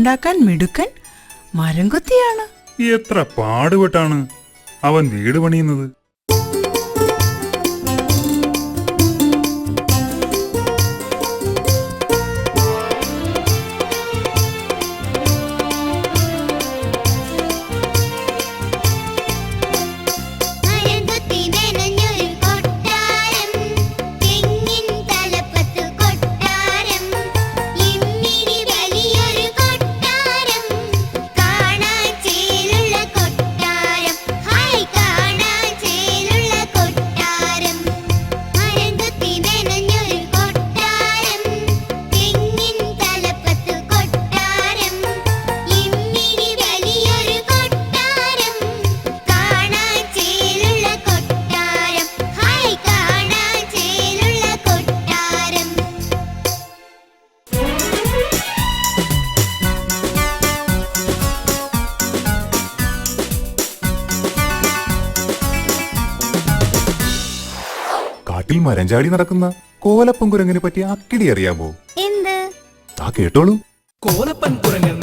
ഉണ്ടാക്കാൻ മിടുക്കൻ മരം എത്ര പാടുപെട്ടാണ് അവൻ വീട് പണിയുന്നത്? കാട്ടിൽ മരഞ്ചാടി നടക്കുന്ന കോലപ്പൻ കുരങ്ങിനെ പറ്റി അക്കിടി അറിയാമോ? എന്ത്? ആ കേട്ടോളൂ. കോലപ്പൻ കുരങ്ങൻ